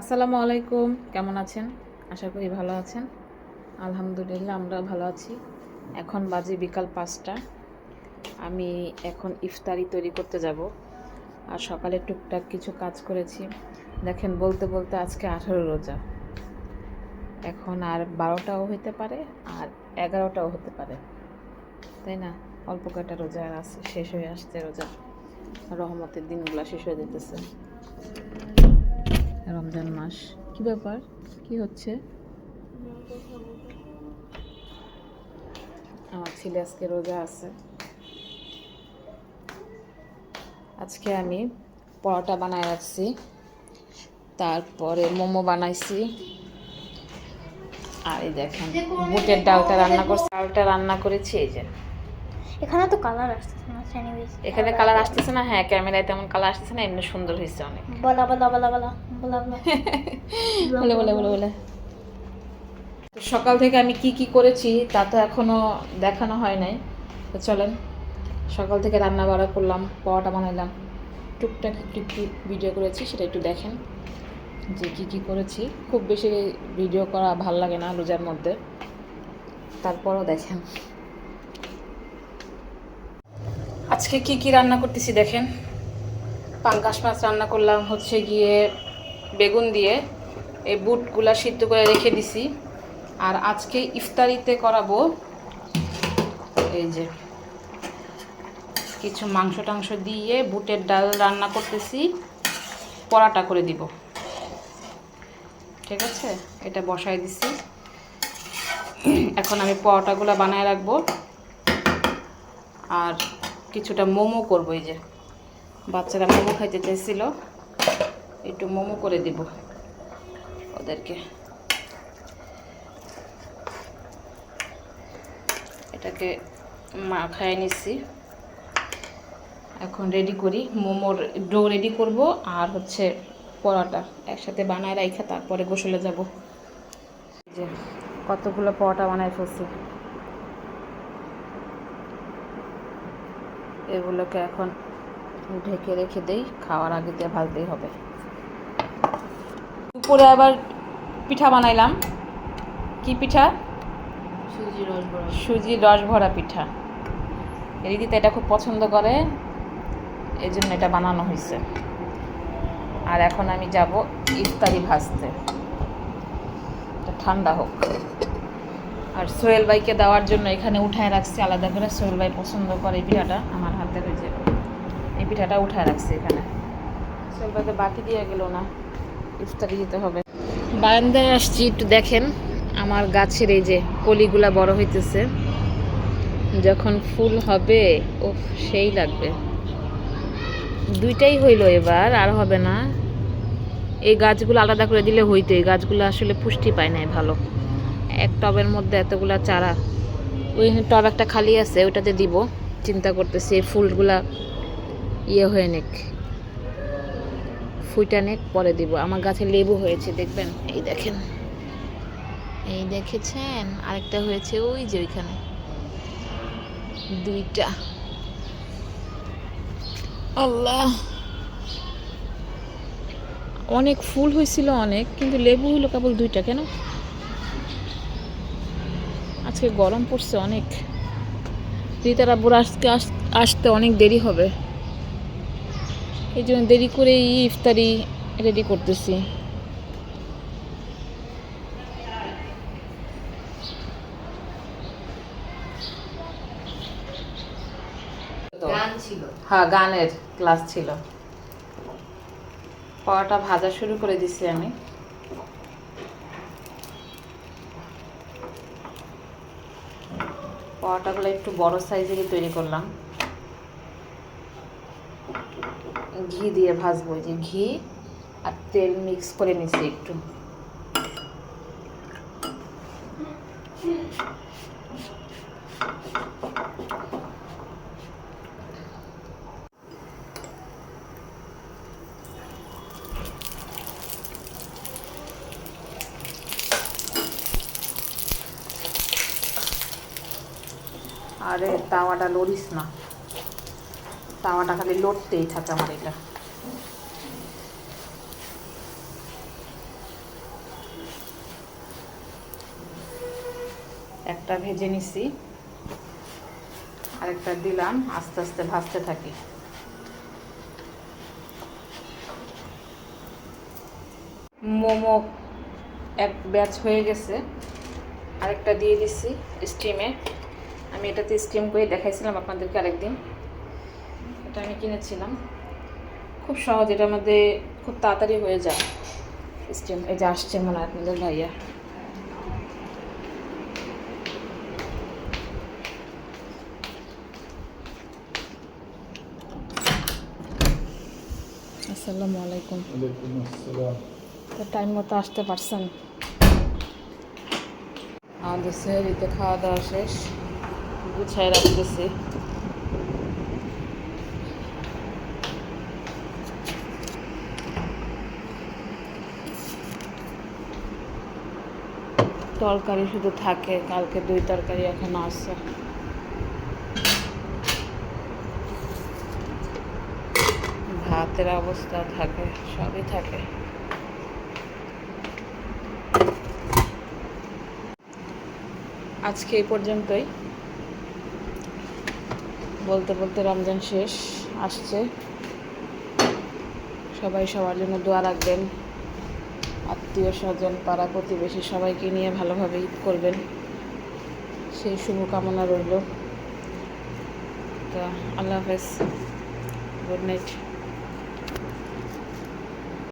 আসসালামু আলাইকুম, কেমন আছেন? আশা করি ভালো আছেন। আলহামদুলিল্লাহ আমরা ভালো আছি। এখন বাজে বিকাল পাঁচটা। আমি এখন ইফতারি তৈরি করতে যাব। আর সকালে টুকটাক কিছু কাজ করেছি। দেখেন, বলতে বলতে আজকে আঠেরো রোজা। এখন আর বারোটাও হতে পারে, আর এগারোটাও হতে পারে। তাই না? অল্প কটা রোজা আর আছে, শেষ হয়ে আসছে রোজা রহমতের দিনগুলো শেষ হয়ে যেতেছে রমজান মাস। কি ব্যাপার? কি হচ্ছে? আমার ছেলে আজকে রোজা আছে। আজকে আমি পরোটা বানায় রাখছি, তারপরে মোমো বানাইছি। আর এই দেখেন, বুটের ডালটা রান্না করছি, ডালটা রান্না করেছি, এই যে। এখানে তো কালার আসতেছে না স্যানিউইচ এখানে কালার আসতেছে না হ্যাঁ ক্যামেরায় তেমন কালার আসতেছে না এমনি সুন্দর হয়েছে অনেক। বলা বলা বলা বলা বলা বলা। বলে বলে বলে সকাল থেকে আমি কি কি করেছি তা তো এখনও দেখানো হয় নাই। তো চলেন সকাল থেকে রান্না বাড়া করলাম পরোটা বানাইলাম। টুকটাক একটু একটু ভিডিও করেছি সেটা একটু দেখেন যে কি কি করেছি। খুব বেশি ভিডিও করা ভালো লাগে না রোজার মধ্যে। তারপরও দেখেন। আজকে কি কি রান্না করতেছি দেখেন? পাঙ্গাস মাছ রান্না করলাম, হচ্ছে গিয়ে বেগুন দিয়ে এই বুটগুলা সিদ্ধ করে রেখে দিছি। আর আজকে ইফতারিতে করাবো এই যে কিছু মাংস টাংস দিয়ে বুটের ডাল রান্না করতেছি, পরাটা করে দিব। ঠিক আছে? এটা বসাই দিছি। এখন আমি পরোটাগুলো বানায় রাখব। আর কিছুটা মোমো করব এই যে। বাচ্চারা মোমো খাইতে চাইছিল, একটু মোমো করে দিব ওদেরকে। এটাকে মাখায় নিচ্ছি। এখন রেডি করি, মোমোর ডো রেডি করব আর হচ্ছে পরোটা একসাথে বানায় রাইখা, তারপরে গোসলে যাব। যে, কতগুলো পরোটা বানায় ফেলছি। এগুলোকে এখন ঢেকে রেখে দেই খাওয়ার আগে দিয়ে ভাজতেই হবে। দুপুরে আবার পিঠা বানাইলাম। কি পিঠা? সুজি রস বড়া সুজির রস ভরা পিঠা। রিদিতে এটা খুব পছন্দ করে এই জন্য এটা বানানো হয়েছে আর এখন আমি যাব ইফতারি ভাজতে। এটা ঠান্ডা হোক। আর সোহেল ভাইকে দেওয়ার জন্য এখানে উঠায় রাখছি আলাদা করে। সোহেল ভাই পছন্দ করে এই পিঠাটা আমার হাতে রয়েছে এই পিঠাটা উঠায় রাখছি এখানে। সোহেল ভাইকে বাকি দিয়ে গেল না ইফতারি দিতে হবে। বারান্দায় আসছি একটু দেখেন আমার গাছের এই যে কলিগুলা বড় হইতেছে। যখন ফুল হবে ও সেই লাগবে। দুইটাই হইল এবার আর হবে না। এই গাছগুলো আলাদা করে দিলে হইতো এই গাছগুলো আসলে পুষ্টি পায় নাই ভালো। এক টবের মধ্যে এতগুলা চারা ওই টব একটা খালি আছে ওটাতে দিব। চিন্তা করতেছি, এই ফুলগুলা ইয়ে হয়ে নেক। ফুইটা নেক, পরে দিব। আমার গাছে লেবু হয়েছে, দেখবেন? এই দেখেন। এই দেখেছেন? আরেকটা হয়েছে ওই যে ওইখানে। দুইটা। আল্লাহ! অনেক ফুল হয়েছিল অনেক, কিন্তু লেবু হলো কেবল দুইটা, কেন? আজকে গরম পড়ছে অনেক। রিতারা বুড়ো আজকে আসতে অনেক দেরি হবে। এই জন্য দেরি করে ইফতারি রেডি করতেছি। হ্যাঁ গানের ক্লাস ছিল। পরোটা ভাজা শুরু করে দিছি আমি। পরোটাগুলো একটু বড় সাইজেরই তৈরি করলাম। ঘি দিয়ে ভাজবো যে ঘি আর তেল মিক্স করে নিচ্ছি একটু। আরে তাওয়াটা লড়িস না। তাওয়াটা খালি লড়তেই থাকে আমার এটা। একটা ভেজে নিছি, আরেকটা দিলাম, আস্তে আস্তে ভাজতে থাকি। মোমো এক ব্যাচ হয়ে গেছে। আরেকটা দিয়ে দিছি স্টিমে আমি এটাতে স্টিম করে দেখাইছিলাম আপনাদেরকে আরেকদিন। এটা আমি কিনেছিলাম। খুব সহজ এটার মধ্যে খুব তাড়াতাড়ি হয়ে যায় স্টিম এই যে আসছে মনে হয় আপনাদের ভাইয়া। আসসালামু আলাইকুম। টাইম মতো আসতে পারছেন? আমাদের সেহরিতে খাওয়া দাওয়া শেষ। গুছায় রাখতেছি। তরকারি শুধু থাকে, কালকে দুই তরকারি এখনও আছে। ভাতের অবস্থা থাকে, সবই থাকে। আজকে এই পর্যন্তই। বলতে বলতে রমজান শেষ, আসছে। সবাই সবার জন্য দোয়া রাখবেন। আত্মীয় স্বজন, পাড়া প্রতিবেশী সবাইকে নিয়ে ভালোভাবে ঈদ করবেন। সেই শুভকামনা রইল। তা, আল্লাহ হাফেজ। Good night.